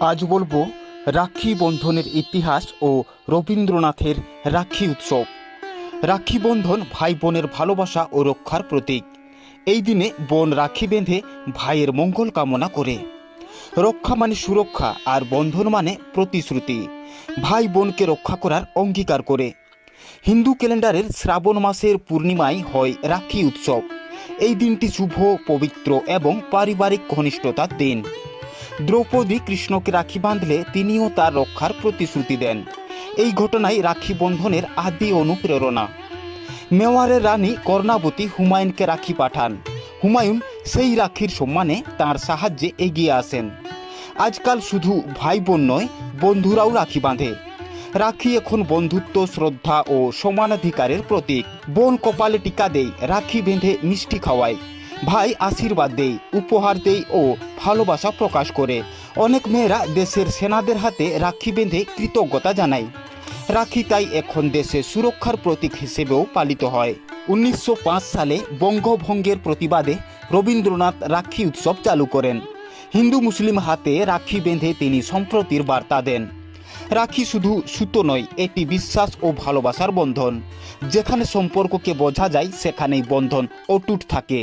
আজ বলব রাখি বন্ধনের ইতিহাস ও রবীন্দ্রনাথের রাখি উৎসব। রাখি বন্ধন ভাই বোনের ভালোবাসা ও রক্ষার প্রতীক। এই দিনে বোন রাখি বেঁধে ভাইয়ের মঙ্গল কামনা করে। রক্ষা মানে সুরক্ষা আর বন্ধন মানে প্রতিশ্রুতি। ভাই বোনকে রক্ষা করার অঙ্গীকার করে। হিন্দু ক্যালেন্ডারের শ্রাবণ মাসের পূর্ণিমায় হয় রাখি উৎসব। এই দিনটি শুভ, পবিত্র এবং পারিবারিক ঘনিষ্ঠতার দিন। দ্রৌপদী কৃষ্ণকে রাখি বাঁধলে তিনিও তার রক্ষার প্রতিশ্রুতি দেন। এই ঘটনায় রাখি বন্ধনের আদি অনুপ্রেরণা। মেওয়ারের রানী কর্ণাবতী হুমায়ুনকে রাখি পাঠান। হুমায়ুন সেই রাখির সম্মানে তার সাহায্যে এগিয়ে আসেন। আজকাল শুধু ভাই বোন নয়, বন্ধুরাও রাখি বাঁধে। রাখি এখন বন্ধুত্ব, শ্রদ্ধা ও সমানাধিকারের প্রতীক। বোন কপালে টিকা দেই, রাখি বেঁধে মিষ্টি খাওয়ায়। ভাই আশীর্বাদ দেই, উপহার দেই ও ভালোবাসা প্রকাশ করে। অনেক মেয়েরা দেশের সেনাদের হাতে রাখি বেঁধে কৃতজ্ঞতা জানায়। রাখি তাই এখন দেশে সুরক্ষার প্রতীক হিসেবেও পালিত হয়। উনিশশো পাঁচ সালে বঙ্গভঙ্গের প্রতিবাদে রবীন্দ্রনাথ রাখি উৎসব চালু করেন। হিন্দু মুসলিম হাতে রাখি বেঁধে তিনি সম্প্রতির বার্তা দেন। রাখি শুধু সুতো নয়, এটি বিশ্বাস ও ভালোবাসার বন্ধন। যেখানে সম্পর্ককে বোঝা যায়, সেখানেই বন্ধন অটুট থাকে।